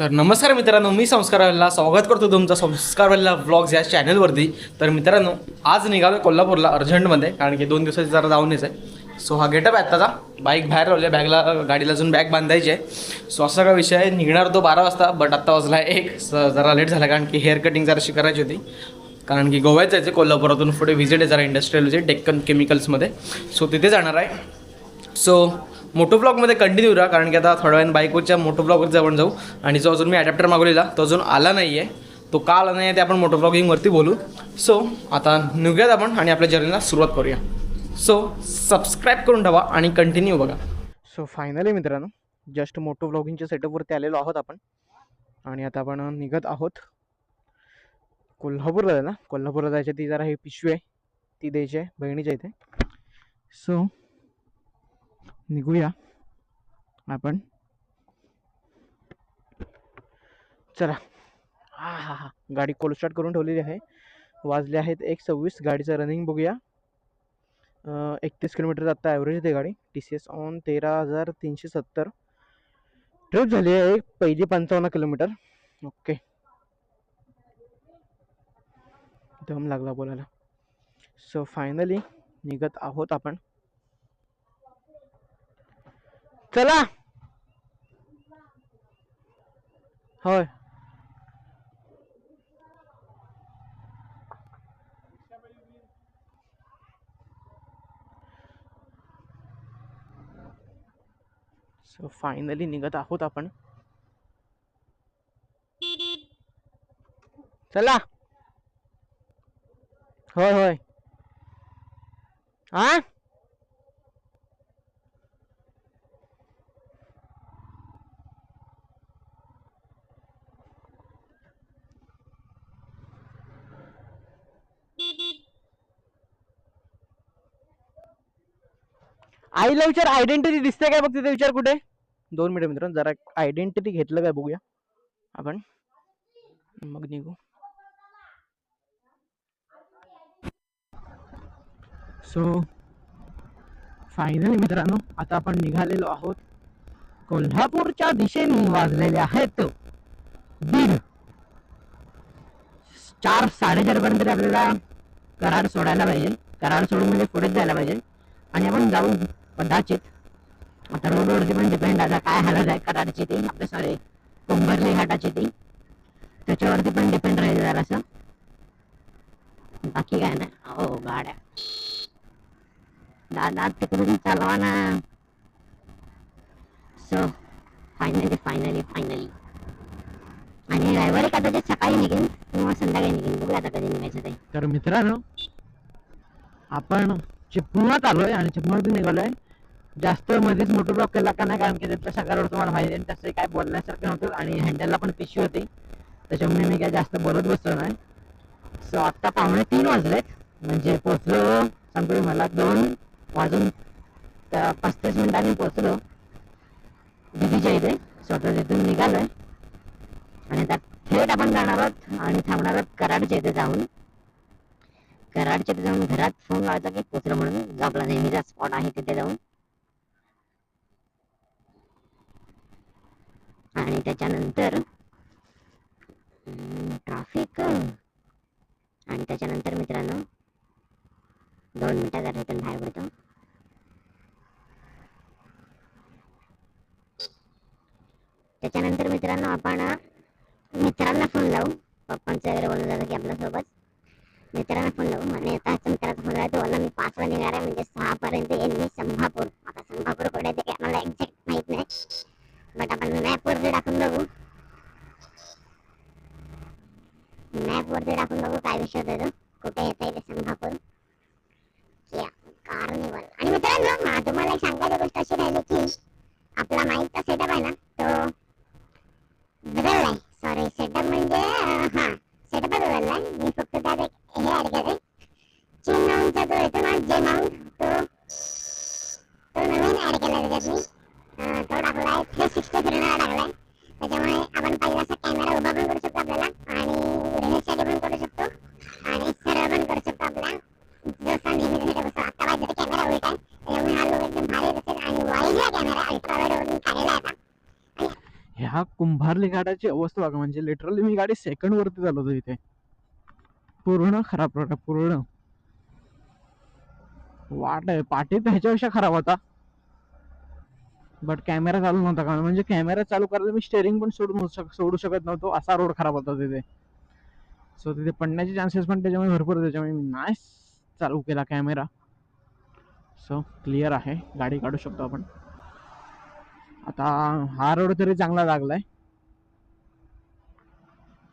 तर नमस्कार मित्रांनो मी संस्कारवाला स्वागत करतो तुमचा संस्कारवाला व्लॉग्स या चॅनलवरती तर मित्रांनो आज निघालो कोल्हापूरला अर्जंटमध्ये कारण की दोन दिवसाची जरा जाऊन आहे. सो हा गेटअप आहे आत्ताचा. बाईक बाहेर लावली आहे बॅगला गाडीला अजून बॅग बांधायची आहे. सो असा काय विषय आहे निघणार तो बारा वाजता बट आत्ता वाजला आहे एक जरा लेट झाला कारण की हेअर कटिंग जराशी करायची होती. कारण की गोव्यात जायचं कोल्हापुरातून पुढे व्हिजिट आहे जरा इंडस्ट्रियल व्हिजिट डेक्कन केमिकल्समध्ये सो तिथे जाणार आहे. सो मोटो ब्लॉगमध्ये कंटिन्यू राहा कारण की आता थोड्या वेळाने बाईकवरच्या मोटो ब्लॉगवरती आपण जाऊ. आणि जो अजून मी अडॅप्टर मागवलेला तो अजून आला नाही आहे तो का आला नाही आहे ते आपण मोटो ब्लॉगिंगवरती बोलू. सो आता निघूयात आपण आणि आपल्या जर्नीला सुरुवात करूया. सो सबस्क्राईब करून ठेवा आणि कंटिन्यू बघा. सो फायनली मित्रांनो जस्ट मोटो ब्लॉगिंगच्या सेटअपवरती आलेलो आहोत आपण. आणि आता आपण निघत आहोत. कोल्हापूरला जायला ना? कोल्हापूरला जायची ती जरा ही पिशवी आहे ती द्यायची आहे बहिणीच्या इथे. सो निघूया. आपण. चला. हा हा हा. गाडी कोल स्टार्ट करून ठेवलेली आहे. वाजले आहेत एक सव्वीस. गाडीचं रनिंग बघूया. एकतीस किलोमीटर आत्ता ॲव्हरेज येते गाडी. टी सी एस ऑन तेरा हजार तीनशे सत्तर. ट्रिप झाली आहे एक पहिली पंचावन्न किलोमीटर. ओके दम लागला बोलायला. सो फायनली निघत आहोत आपण. चला. होय. सो फायनली निघत आहोत आपण. चला. होय होय. हा आईला विचार आयडेंटिटी दिसते काय बघ तिथे? विचार कुठे? दोन मिनिट मित्रांनो जरा आयडेंटिटी घेतलं काय बघूया. आपण. मग निघू. सो फायनली मित्रांनो आता आपण निघालेलो आहोत. कोल्हापूरच्या दिशेने वाजलेले आहेत. दीड. चार साडेचार पर्यंत आपल्याला कराड सोडायला पाहिजे. कराड सोडून म्हणजे पुढेच जायला पाहिजे. आणि आपण जाऊ कदाचित आता रोडवरती पण म्हणजे डिपेंड आता काय हालत आहे कराडची ती आपले सॉरी कुंभरली घाटाची ती. त्याच्यावरती पण डिपेंड राहील जरासं. बाकी काय नाही. हो गाड्या. दादा तिकडून चालवा ना. सो फायनली फायनली फायनली आणि रविवारी कदाचित सकाळी निघेन किंवा संध्याकाळी निघेन बघूया आता कधी निघायचं ते. तर मित्रांनो आपण चिपळूणात आलोय आणि चिपळूणातून निघालोय. जास्त मध्येच मोटर ब्लॉक केला का नाही? कारण की त्यातल्या सकाळवर तुम्हाला माहिती आहे तसं काय बोलण्यासारखं नव्हतं आणि हँडलला पण पिशवी होती. त्याच्यामुळे मी काय जास्त बोलत बसलो नाही. सो आत्ता पाहुणे तीन वाजलेत. म्हणजे पोचलो सांगतो मला दोन वाजून त्या पस्तीस मिनिटांनी पोचलो दिदीच्या इथे. स्वतः तिथून निघालोय. आणि त्यात थेट आपण जाणार आहोत आणि थांबणार आहोत कराडच्या इथे जाऊन. कराडच्या इथे जाऊन घरात फोन लावायचा की पोचलो म्हणून. जो आपला नेहमीचा स्पॉट आहे तिथे जाऊन. आणि त्याच्यानंतर ट्रॅफिक आणि त्याच्यानंतर मित्रांनो दोन मिनिटात जरा इथून बाहेर पडतो. त्याच्यानंतर मित्रांनो आपण मित्रांना फोन लावू. पप्पांचं वगैरे बोलून जातो की आपल्यासोबत. मित्रांना फोन लावू. आणि आता मित्राचा फोन लावतो मला मी पाचला निघणार आहे म्हणजे सहा पर्यंत येईल मी संभापूर. आता संभापूरकडे ते मला एक्झॅक्ट माहीत नाही. बट आपण मॅप वरती टाकून बघू मॅप वरती टाकून बघू काय विषय होतो तो कुठे येता येते संभापूर कार्निवल आणि मित्रांनो तुम्हाला एक सांगायची गोष्ट अशी राहिली की आपला माईकचा सेटअप आहे ना। थ्री सिक्स्टी फिरणारा त्याच्यामुळे आपण पाहिजे असा कॅमेरा उभा पण करू शकतो आपल्याला आणि रिलीजसाठी पण करू शकतो आणि सरळ पण करू शकतो आपला जसा नेहमी सेटअप असतो आता माझ्या कॅमेरा उलट आहे. त्याच्यामुळे हा लोक एकदम भारी दिसेल आणि वाईडला कॅमेरा. अल्ट्रा वरून काढलेला आहे आता. ह्या कुंभारली गाड्याची अवस्था बघा म्हणजे लिटरली मी गाडी सेकंड वरती चालवतो इथे. पूर्ण खराब रोड पूर्ण. वाट आहे पाठी त्याच्यापेक्षा खराब होता. बट कॅमेरा चालू नव्हता का? म्हणजे कॅमेरा चालू करायला मी स्टेअरिंग पण सोडू शक- सोडू शकत नव्हतो. असा रोड खराब होता तिथे. सो तिथे पडण्याचे चान्सेस पण त्याच्यामुळे भरपूर होते. त्याच्यामुळे मी नाही चालू केला कॅमेरा सो क्लिअर आहे. गाडी काढू शकतो आपण. आता हा रोड तरी चांगला लागलाय.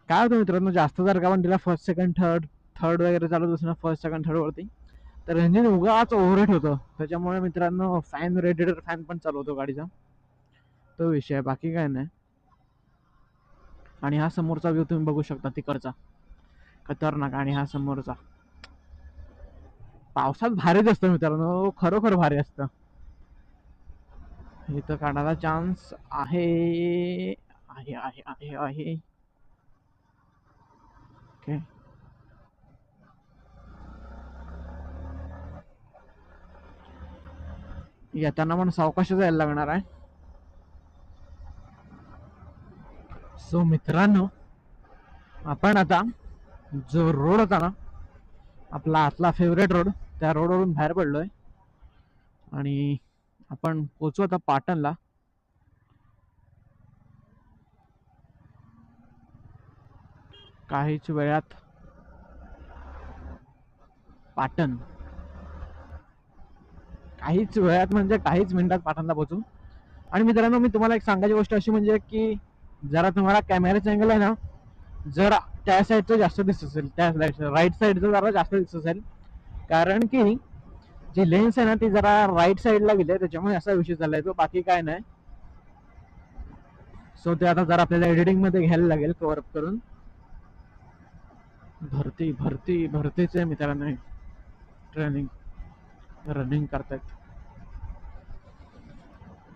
काय होतं मित्रांनो? जास्त जर का आपण तिला फर्स्ट सेकंड थर्ड थर्ड वगैरे चालत असेल ना फर्स्ट सेकंड थर्ड वरती तर इंजिन उगाच ओव्हरहेट होतं. त्याच्यामुळे मित्रांनो फॅन रेडिएटर फॅन पण चालवतो गाडीचा. तो विषय आहे बाकी काय नाही. आणि हा समोरचा व्ह्यू तुम्ही बघू शकता तिकडचा. खतरनाक आणि हा समोरचा. पावसात भारीच असतं मित्रांनो खरोखर भारी असतं. इथं काढायला चान्स आहे. आहे आहे आहे आहे. ओके येताना पण सावकाश जायला लागणार आहे. सो मित्रांनो आपण आता जो रोड होता ना आपला आतला फेवरेट रोड त्या रोडवरून बाहेर पडलोय. आणि आपण पोचू आता पाटणला. काहीच वेळात पाटण. काहीच वेळात म्हणजे काहीच मिनिटात पाटणला पोचू आणि मित्रांनो मी तुम्हाला एक सांगायची गोष्ट अशी म्हणजे की जरा तुम्हाला कॅमेराचा अँगल आहे ना जर त्या साईडचं जास्त दिसत असेल त्या साईडचं राईट साईडचं जरा जास्त दिसत असेल. कारण की जी लेन्स आहे ना ती जरा राईट साईडला गेली आहे त्याच्यामुळे असा विषय झालाय तो. बाकी काय नाही. सो ते आता जरा आपल्याला एडिटिंगमध्ये घ्यायला लागेल कव्हर अप करून. भरती भरती भरतीचे मित्रांनो ट्रेनिंग रनिंग करतायत.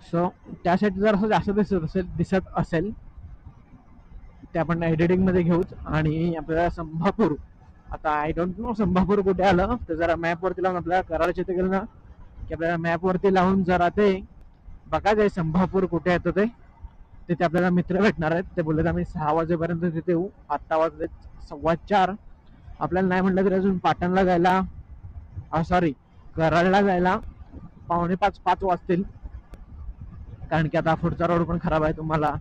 सो त्यासाठी जर असं जास्त दिसत असेल दिसत असेल ते आपण एडिटिंगमध्ये घेऊच आणि आपल्याला संभापूर आता आय डोंट नो संभापूर कुठे आलं तर जरा मॅपवरती लावून आपल्याला करायला येते गेलं ना की आपल्याला मॅपवरती लावून जरा ते बघा जे संभापूर कुठे येतं ते तिथे आपल्याला मित्र भेटणार आहेत. ते बोलले आम्ही सहा वाजेपर्यंत तिथे येऊ. आत्ता वाजले सव्वा चार. आपल्याला नाही म्हटलं तरी अजून पाटणला जायला सॉरी कराडला जायला पावणे पाच पाच वाजतील. कारण की आता पुढचा रोड पण खराब आहे तुम्हाला.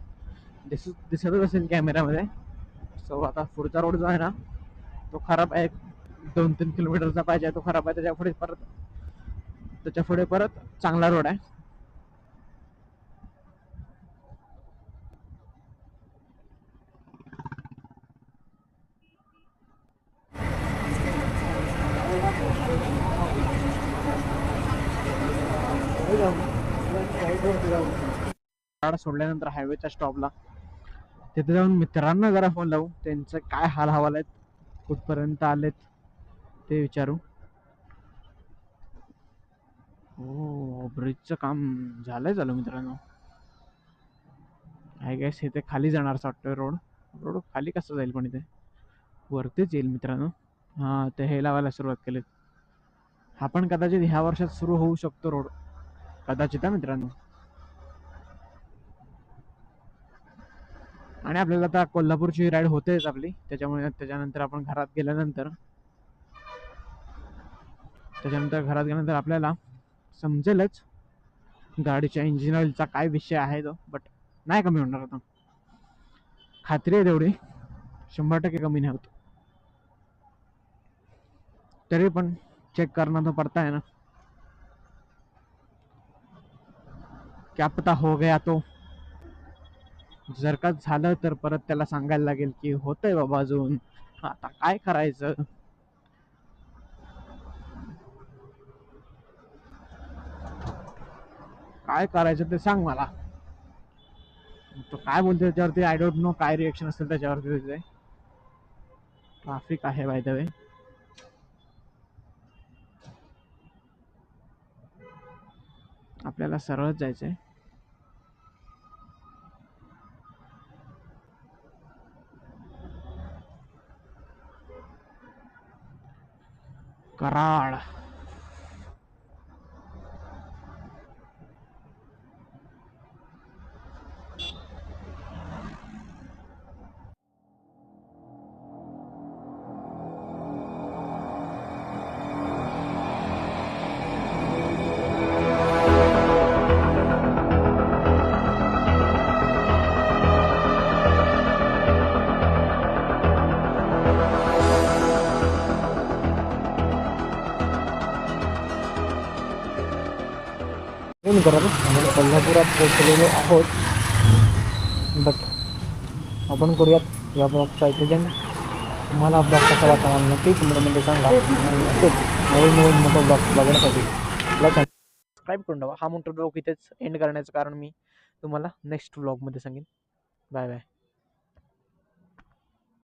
दिसत दिसतच असेल कॅमेऱ्यामध्ये सो आता पुढचा रोड जो आहे ना तो खराब आहे. दोन तीन किलोमीटरचा पाहिजे तो खराब आहे. त्याच्या पुढे परत त्याच्या पुढे परत चांगला रोड आहे. कराड सोडल्यानंतर हायवेच्या स्टॉपला तिथे जाऊन मित्रांना जरा फोन लावू त्यांचं काय हाल हवाल आहेत कुठपर्यंत आलेत ते विचारू. हो ब्रिजचं काम झालंय झालं मित्रांनो. आय गेस इथे खाली जाणार असं वाटतं रोड रोड खाली कसं जाईल पण इथे? वरतीच येईल मित्रांनो. हां ते हे लावायला सुरुवात केलीत. हा पण कदाचित ह्या वर्षात सुरू होऊ शकतो रोड कदाचित मित्रांनो. आणि आपल्याला आता कोल्हापूरची राईड होतेच आपली. त्याच्यामुळे त्याच्यानंतर आपण घरात गेल्यानंतर त्याच्यानंतर घरात गेल्यानंतर आपल्याला समजेलच गाडीच्या इंजिन ऑइलचा काय विषय आहे तो. बट नाही कमी होणार आता. खात्री आहे तेवढी. शंभर टक्के कमी नाही होत. तरी पण चेक करणं तो पडता है ना. क्या पता हो गया तो. जर का झालं तर परत त्याला सांगायला लागेल की होतंय बाबा अजून. आता काय करायचं? काय करायचं ते सांग मला. तो काय बोलतो त्याच्यावरती? आय डोंट नो काय रिएक्शन असेल त्याच्यावरती तिथे ट्राफिक आहे बाय द वे आपल्याला सरळ जायचंय. कराड फोन आपण कोल्हापुरात पोहोचलेलो आहोत. बट आपण करूयात या ब्लॉगचा आयोजन तुम्हाला ब्लॉग कसा वाटला नक्की कमेंटमध्ये सांगा. नवीन नवीन मोठं ब्लॉग बघण्यासाठी सबस्क्राईब करून ठेवा. हा मोठा ब्लॉग इथेच एंड करण्याचं कारण मी तुम्हाला नेक्स्ट ब्लॉगमध्ये सांगेन. Bye bye